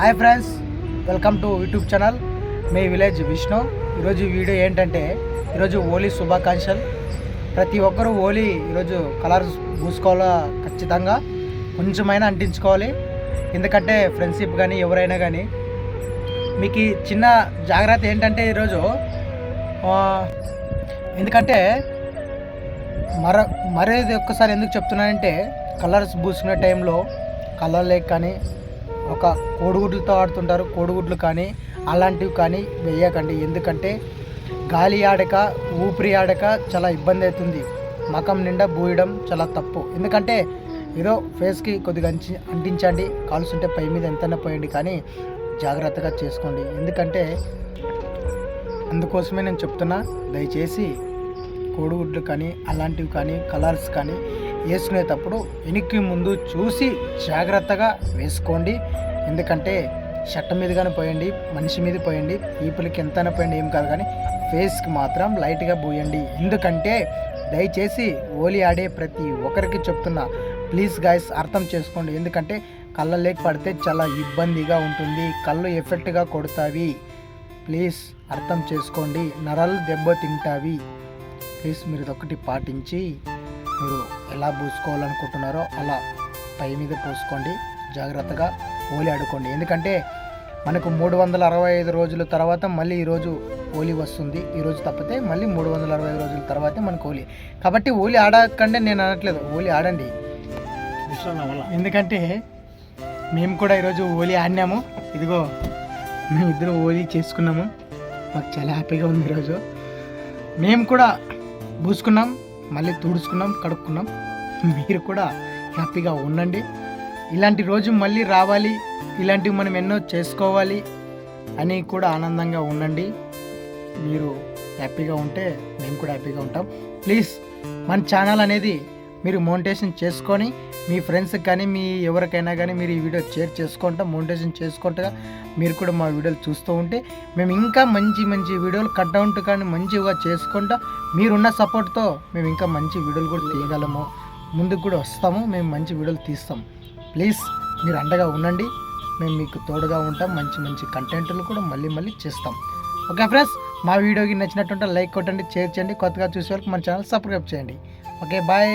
Hi friends welcome to YouTube channel. Me village Vishnu. ఈరోజు video ఏంటంటే ఈరోజు హోలీ శుభాకాంక్షలు. ప్రతి ఒక్కరూ హోలీ ఈరోజు కలర్స్ పూసుకోవాలా ఖచ్చితంగా. కొంచెమైనా అంటించుకోవాలి. ఎందుకంటే ఫ్రెండ్షిప్ కానీ ఎవరైనా కానీ. మీకు ఈ చిన్న జాగ్రత్త ఏంటంటే ఈరోజు ఎందుకంటే మర మరేది ఒక్కసారి ఎందుకు చెప్తున్నానంటే కలర్స్ పూసుకునే టైంలో కలర్ లేక్ కానీ ఒక కోడిగుడ్లతో ఆడుతుంటారు. కోడిగుడ్లు కానీ అలాంటివి కానీ వేయకండి. ఎందుకంటే గాలి ఆడక ఊపిరి ఆడక చాలా ఇబ్బంది అవుతుంది. మకం నిండా బూయడం చాలా తప్పు. ఎందుకంటే ఏదో ఫేస్కి కొద్దిగా అంచి అంటించండి. కాలుస్తుంటే పై మీద ఎంతైనా పోయండి. కానీ జాగ్రత్తగా చేసుకోండి. ఎందుకంటే అందుకోసమే నేను చెప్తున్నా దయచేసి కోడిగుడ్లు కానీ అలాంటివి కానీ కలర్స్ కానీ వేసుకునేటప్పుడు వెనక్కి ముందు చూసి జాగ్రత్తగా వేసుకోండి. ఎందుకంటే షర్ట్ మీద కానీ పోయండి మనిషి మీద పోయండి ఈపులకి ఎంతైనా పోయండి ఏం కాదు కానీ ఫేస్కి మాత్రం లైట్గా పోయండి ఎందుకంటే దయచేసి ఓలి ఆడే ప్రతి ఒక్కరికి చెప్తున్నా ప్లీజ్ గాయస్ అర్థం చేసుకోండి. ఎందుకంటే కళ్ళ లేక పడితే చాలా ఇబ్బందిగా ఉంటుంది కళ్ళు ఎఫెక్ట్గా కొడతావి. ప్లీజ్ అర్థం చేసుకోండి నరాలు దెబ్బ తింటావి ప్లీజ్ మీరు ఒకటి పాటించి మీరు ఎలా పూసుకోవాలనుకుంటున్నారో అలా పై మీద పోసుకోండి. జాగ్రత్తగా హోలీ ఆడుకోండి. ఎందుకంటే మనకు మూడు వందల అరవై ఐదు రోజుల తర్వాత మళ్ళీ ఈరోజు హోలీ వస్తుంది. ఈరోజు తప్పితే మళ్ళీ మూడు వందల అరవై ఐదు రోజుల తర్వాతే మనకు హోలీ. కాబట్టి హోలీ ఆడకండి నేను అనట్లేదు. హోలీ ఆడండి. ఎందుకంటే మేము కూడా ఈరోజు హోలీ ఆడినాము. ఇదిగో మేము ఇద్దరు హోలీ చేసుకున్నాము. మాకు చాలా హ్యాపీగా ఉంది ఈరోజు మేము కూడా పూసుకున్నాం. మళ్ళీ తుడుచుకున్నాం కడుక్కున్నాం. మీరు కూడా హ్యాపీగా ఉండండి. ఇలాంటి రోజు మళ్ళీ రావాలి ఇలాంటివి మనం ఎన్నో చేసుకోవాలి అని కూడా ఆనందంగా ఉండండి. మీరు హ్యాపీగా ఉంటే మేము కూడా హ్యాపీగా ఉంటాం. ప్లీజ్ మన ఛానల్ అనేది మీరు మోనిటేషన్ చేసుకొని మీ ఫ్రెండ్స్కి కానీ మీ ఎవరికైనా కానీ మీరు ఈ వీడియో షేర్ చేసుకుంటా మోనిటేషన్ చేసుకుంటా మీరు కూడా మా వీడియోలు చూస్తూ ఉంటే మేము ఇంకా మంచి మంచి వీడియోలు కట్అవుట్ కానీ మంచిగా చేసుకుంటా మీరున్న సపోర్ట్తో మేము ఇంకా మంచి వీడియోలు కూడా తీయగలము. ముందుకు కూడా వస్తాము మేము మంచి వీడియోలు తీస్తాం. ప్లీజ్ మీరు అండగా ఉండండి. మేము మీకు తోడుగా ఉంటాం మంచి మంచి కంటెంట్లు కూడా మళ్ళీ మళ్ళీ చేస్తాం. ఓకే ఫ్రెండ్స్ మా వీడియోకి నచ్చినట్టుంటే లైక్ కొట్టండి షేర్ చేయండి. కొత్తగా చూసే వాళ్ళకి మన ఛానల్ సబ్స్క్రైబ్ చేయండి. Okay bye.